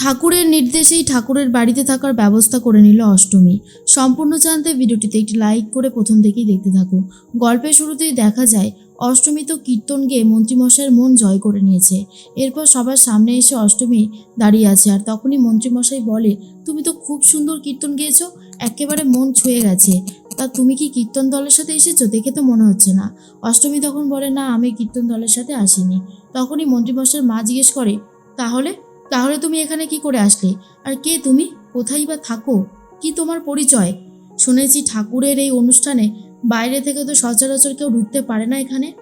ঠাকুরের নির্দেশেই ঠাকুরের বাড়িতে থাকার ব্যবস্থা করে নিল অষ্টমী। সম্পূর্ণ জানতে ভিডিওটিতে একটি লাইক করে প্রথম থেকেই দেখতে থাকো। গল্পের শুরুতেই দেখা যায়, অষ্টমী তো কীর্তন গেয়ে মন্ত্রীমশাইয়ের মন জয় করে নিয়েছে। এরপর সবার সামনে এসে অষ্টমী দাঁড়িয়ে আছে আর তখনই মন্ত্রীমশাই বলে, তুমি তো খুব সুন্দর কীর্তন গেয়েছো, একেবারে মন ছুঁয়ে গেছে। তা তুমি কি কীর্তন দলের সাথে এসেছ? দেখে তো মনে হচ্ছে না। অষ্টমী তখন বলে, না, আমি কীর্তন দলের সাথে আসিনি। তখনই মন্ত্রীমশাইয়ের মা জিজ্ঞেস করে, তাহলে তাহলে তুমি এখানে কি করে আসলে? আর কে তুমি? কোথায় বা থাকো? কি তোমার পরিচয়? শুনেছি ঠাকুরের এই অনুষ্ঠানে বাইরে থেকে তো সচরাচর কেউ ঢুকতে পারে না এখানে।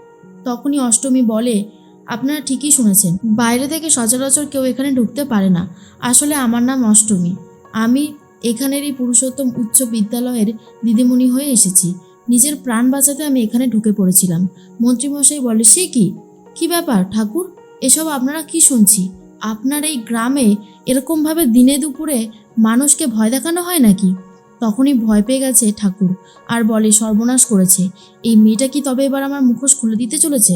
তখনই অষ্টমী বলে, আপনারা ঠিকই শুনেছেন, বাইরে থেকে সচরাচর কেউ এখানে ঢুকতে পারে না। আসলে আমার নাম অষ্টমী। আমি এখানের এই পুরুষোত্তম উচ্চ বিদ্যালয়ের দিদিমণি হয়ে এসেছি। নিজের প্রাণ বাঁচাতে আমি এখানে ঢুকে পড়েছিলাম। মন্ত্রীমশাই বলে, সে কি? কি ব্যাপার ঠাকুর? এসব আপনারা কি শুনছি? আপনার এই গ্রামে এরকমভাবে দিনে দুপুরে মানুষকে ভয় দেখানো হয় নাকি? তখনই ভয় পেয়ে গেছে ঠাকুর, আর বলে সর্বনাশ করেছে। এই মেয়েটা কি তবে এবার আমার মুখোশ খুলে দিতে চলেছে?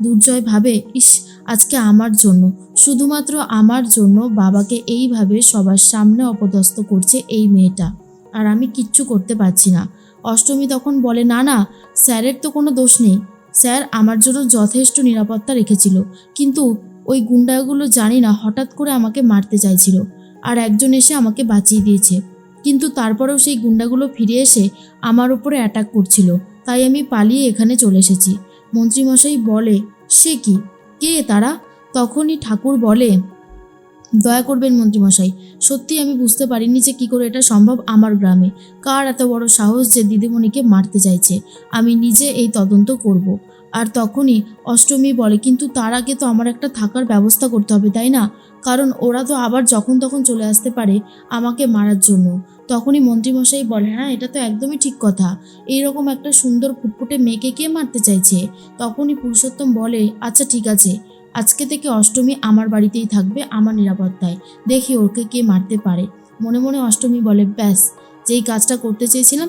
দুর্জয় ভাবে, ইস, আজকে আমার জন্য, শুধুমাত্র আমার জন্য বাবাকে এইভাবে সবার সামনে অপদস্থ করছে এই মেয়েটা, আর আমি কিচ্ছু করতে পারছি না। অষ্টমী তখন বলে, না না, স্যারের তো কোনো দোষ নেই। স্যার আমার জন্য যথেষ্ট নিরাপত্তা রেখেছিল, কিন্তু ওই গুন্ডাগুলো জানি না হঠাৎ করে আমাকে মারতে চাইছিল আর একজন এসে আমাকে বাঁচিয়ে দিয়েছে। কিন্তু তারপরেও সেই গুন্ডাগুলো ফিরে এসে আমার উপরে অ্যাটাক করছিল। তাই আমি পালিয়ে এখানে চলে এসেছি। মন্ত্রীমশাই বলে, সে কি? কে তারা? তখনই ঠাকুর বলে, দয়া করবেন মন্ত্রীমশাই, সত্যি আমি বুঝতে পারিনি যে কী করে এটা সম্ভব আমার গ্রামে। কার এত বড় সাহস যে দিদিমণিকে মারতে চাইছে? আমি নিজে এই তদন্ত করব। আর তখনই অষ্টমী বলে, কিন্তু তার আগে তো আমার একটা থাকার ব্যবস্থা করতে হবে, তাই না? কারণ ওরা তো আবার যখন তখন চলে আসতে পারে আমাকে মারার জন্য। তখনই মন্ত্রীমশাই বলে হ্যাঁ এটা তো একদমই ঠিক কথা। এইরকম একটা সুন্দর ফুটফুটে মেয়েকে কে মারতে চাইছে? তখনই পুরুষোত্তম বলে আচ্ছা ঠিক আছে। আজকে থেকে অষ্টমী আমার বাড়িতেই থাকবে, আমার নিরাপত্তায়। দেখি ওকে কে মারতে পারে। মনে মনে অষ্টমী বলে, ব্যাস, যেই কাজটা করতে চেয়েছিলাম,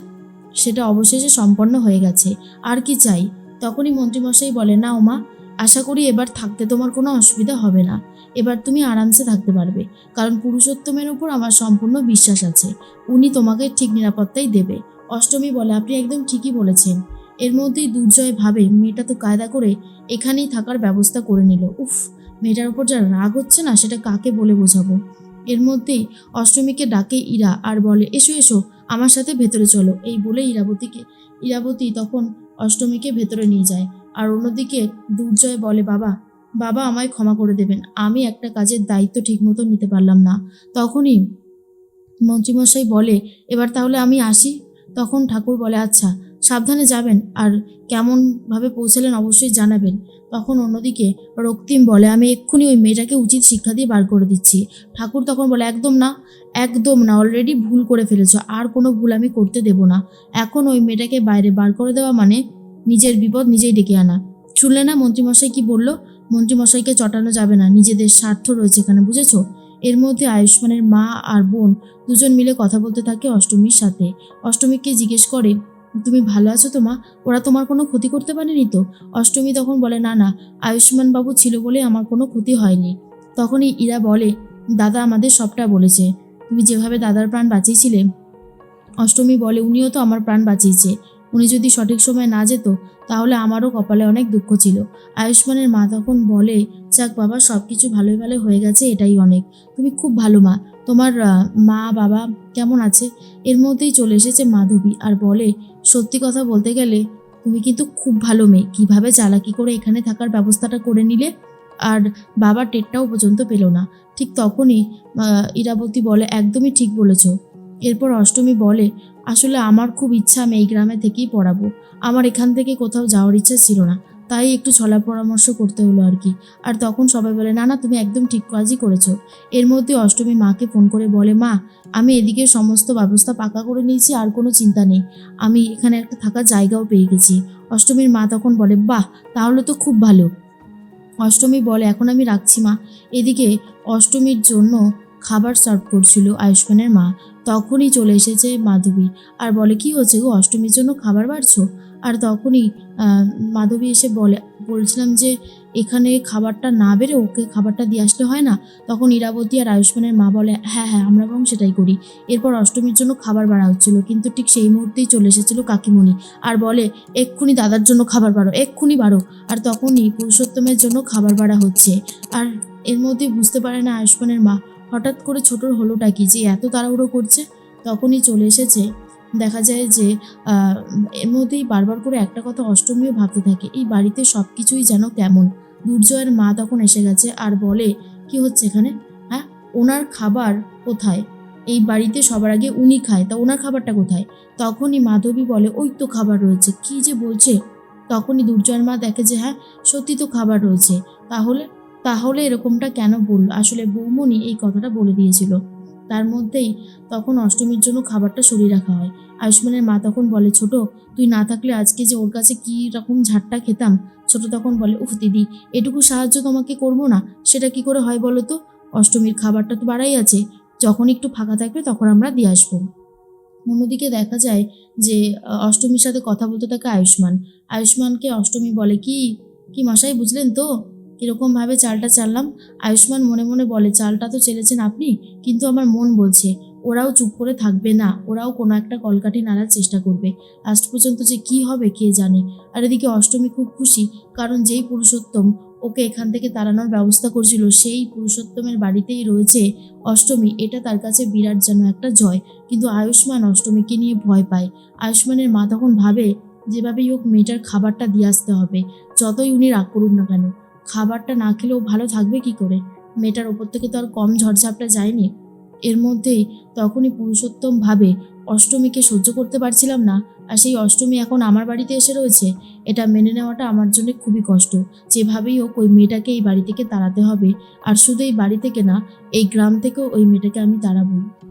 সেটা অবশেষে সম্পন্ন হয়ে গেছে। আর কি চাই? তখনই মন্ত্রীমশাই বলে না ওমা, আশা করি এবার থাকতে তোমার কোনো অসুবিধা হবে না। এবার তুমি আরামসে থাকতে পারবে, কারণ পুরুষোত্তমের উপর আমার সম্পূর্ণ বিশ্বাস আছে। উনি তোমাকে ঠিক নিরাপত্তাই দেবে। অষ্টমী বলে, আপনি একদম ঠিকই বলেছেন। এর মধ্যেই দুর্জয় ভাবে মেয়েটা তো কায়দা করে এখানেই থাকার ব্যবস্থা করে নিল। উফ, মেয়েটার উপর যা রাগ হচ্ছে না, সেটা কাকে বলে বোঝাবো? এর মধ্যেই অষ্টমীকে ডাকে ইরা আর বলে, এসো এসো আমার সাথে ভেতরে চলো। এই বলে ইরাবতীকে, ইরাবতী তখন অষ্টমীকে ভেতরে নিয়ে যায়। আর অন্যদিকে দুর্জয় বলে, বাবা বাবা আমায় ক্ষমা করে দেবেন। আমি একটা কাজের দায়িত্ব ঠিকমতো নিতে পারলাম না। তখনই মন্ত্রীমশাই বলে, এবার তাহলে আমি আসি? তখন ঠাকুর বলে আচ্ছা সাবধানে যাবেন আর কেমনভাবে পৌঁছালেন অবশ্যই জানাবেন। তখন অন্যদিকে রক্তিম বলে, আমি এক্ষুনি ওই মেয়েটাকে উচিত শিক্ষা দিয়ে বার করে দিচ্ছি। ঠাকুর তখন বলে, একদম না একদম না অলরেডি ভুল করে ফেলেছ, আর কোনো ভুল আমি করতে দেব না। এখন ওই মেয়েটাকে বাইরে বার করে দেওয়া মানে নিজের বিপদ নিজেই ডেকে আনা। শুনলে না মন্ত্রীমশাই কি বলল? মন্ত্রীমশাইকে চটানো যাবে না, নিজেদের স্বার্থ রয়েছে এখানে, বুঝেছ? এর মধ্যে আয়ুষ্মানের মা আর বোন দুজন মিলে কথা বলতে থাকে অষ্টমীর সাথে। অষ্টমীকে জিজ্ঞেস করে তুমি ভালো আছো তো মা? ওরা তোমার কোনো ক্ষতি করতে পারেনি তো? অষ্টমী তখন বলে, না না আয়ুষ্মান বাবু ছিল বলে আমার কোনো ক্ষতি হয়নি। তখনই ইরা বলে, দাদা আমাদের সবটা বলেছে। তুমি যেভাবে দাদার প্রাণ বাঁচিয়েছিলে, অষ্টমী বলে, উনিও তো আমার প্রাণ বাঁচিয়েছে। উনি যদি সঠিক সময় না যেত, তাহলে আমারও কপালে অনেক দুঃখ ছিল। আয়ুষ্মানের মা তখন বলে, যাক বাবা সব কিছু ভালোই ভালো হয়ে গেছে, এটাই অনেক। তুমি খুব ভালো মা। তোমার মা, বাবা কেমন আছে? এর মধ্যেই চলে এসেছে মাধবী আর বলে, সত্যি কথা বলতে গেলে, তুমি কিন্তু খুব ভালো মেয়ে। কীভাবে চালাকি করে এখানে থাকার ব্যবস্থাটা করে নিলে? আর বাবা টেরটাও পর্যন্ত পেল না। ঠিক তখনই ইরাবতী বলে, একদমই ঠিক বলেছ। এরপর অষ্টমী বলে আসলে আমার খুব ইচ্ছা আমি এই গ্রামে থেকেই পড়াবো। আমার এখান থেকে কোথাও যাওয়ার ইচ্ছা ছিল না। তাই একটু ছলা পরামর্শ করতে হলো আর কি। আর তখন সবাই বলে, না না, তুমি একদম ঠিক কাজই করেছ। এর মধ্যে অষ্টমী মাকে ফোন করে বলে, মা, আমি এদিকে সমস্ত ব্যবস্থা পাকা করে নিয়েছি, আর কোনো চিন্তা নেই। আমি এখানে একটা থাকার জায়গাও পেয়ে গেছি। অষ্টমীর মা তখন বলে, বাহ, তাহলে তো খুব ভালো। অষ্টমী বলে, এখন আমি রাখছি, মা। এদিকে অষ্টমীর জন্য খাবার সার্ভ করছিল আয়ুষ্মানের মা। তখনই চলে এসেছে মাধবী। আর বলে, কি হচ্ছে গো? অষ্টমীর জন্য খাবার বাড়ছো? আর তখনই মাধবী এসে বলে, বলছিলাম যে, এখানে খাবারটা না বেড়ে ওকে খাবারটা দিয়ে আসলে হয় না? তখন ইরাবতী আর আয়ুষ্মানের মা বলে হ্যাঁ হ্যাঁ আমরা বরং সেটাই করি। এরপর অষ্টমীর জন্য খাবার বাড়া হচ্ছিল, কিন্তু ঠিক সেই মুহূর্তেই চলে এসেছিল কাকিমণি। আর বলে, এক্ষুনি দাদার জন্য খাবার বাড়ো, এক্ষুনি বাড়ো। আর তখনই পুরুষোত্তমের জন্য খাবার বাড়া হচ্ছে। আর এর মধ্যে বুঝতে পারে না আয়ুষ্মানের মা হঠাৎ করে ছোটোর হলোটা কি যে এত তাড়াহুড়ো করছে? তখনই চলে এসেছে। দেখা যায় যে এর মধ্যেই বারবার করে একটা কথা অষ্টমীও ভাবতে থাকে, এই বাড়িতে সব কিছুই যেন কেমন। দুর্জয়ের মা তখন এসে গেছে আর বলে, কি হচ্ছে এখানে? হ্যাঁ ওনার খাবার কোথায়? এই বাড়িতে সবার আগে উনি খায়, তা ওনার খাবারটা কোথায়? তখনই মাধবী বলে, ওই তো খাবার রয়েছে, কি যে বলছে? তখনই দুর্জয়ের মা দেখে যে হ্যাঁ সত্যি তো খাবার রয়েছে, তাহলে তাহলে এরকমটা কেন বলল? আসলে বৌমনি এই কথাটা বলে দিয়েছিল। তার মধ্যেই তখন অষ্টমীর জন্য খাবারটা সরিয়ে রাখা হয়। আয়ুষ্মানের মা তখন বলে, ছোট, তুই না থাকলে আজকে যে ওর কাছে কী রকম ঝাড়টা খেতাম? ছোট তখন বলে, উফ, দিদি, এটুকু সাহায্য তোমাকে করব না। সেটা কি করে হয় বলো তো? অষ্টমীর খাবারটা তো বাড়াই আছে। যখন একটু ফাঁকা থাকবে তখন আমরা দিয়ে আসব। অন্যদিকে দেখা যায় যে অষ্টমীর সাথে কথা বলতে থাকে আয়ুষ্মান। আয়ুষ্মানকে অষ্টমী বলে, কি কি মশাই, বুঝলেন তো? কীরকমভাবে চালটা চাললাম। আয়ুষ্মান মনে মনে বলে, চালটা তো চেলেছেন আপনি, কিন্তু আমার মন বলছে, ওরাও চুপ করে থাকবে না, ওরাও কোনো একটা কলকাঠি নাড়ার চেষ্টা করবে। লাস্ট পর্যন্ত যে কি হবে কে জানে। আর এদিকে অষ্টমী খুব খুশি, কারণ যেই পুরুষোত্তম ওকে এখান থেকে তাড়ানোর ব্যবস্থা করছিল, সেই পুরুষোত্তমের বাড়িতেই রয়েছে অষ্টমী। এটা তার কাছে বিরাট যেন একটা জয়। কিন্তু আয়ুষ্মান অষ্টমীকে নিয়ে ভয় পায়। আয়ুষ্মানের মা তখন ভাবে, যেভাবেই হোক মেয়েটার খাবারটা দিয়ে আসতে হবে, যতই উনি রাগ করুন না কেন। খাবারটা না খেলেও ভালো থাকবে কি করে? মেয়েটার ওপর থেকে তো আর কম ঝড়ঝাপটা যায়নি। এর মধ্যেই তখনই পুরুষোত্তম ভাবে অষ্টমীকে সহ্য করতে পারছিলাম না, আর সেই অষ্টমী এখন আমার বাড়িতে এসে রয়েছে। এটা মেনে নেওয়াটা আমার জন্য খুবই কষ্ট। যেভাবেই হোক ওই মেয়েটাকে এই বাড়ি থেকে তাড়াতে হবে। আর শুধু এই বাড়ি থেকে না, এই গ্রাম থেকেও ওই মেয়েটাকে আমি তাড়াবই।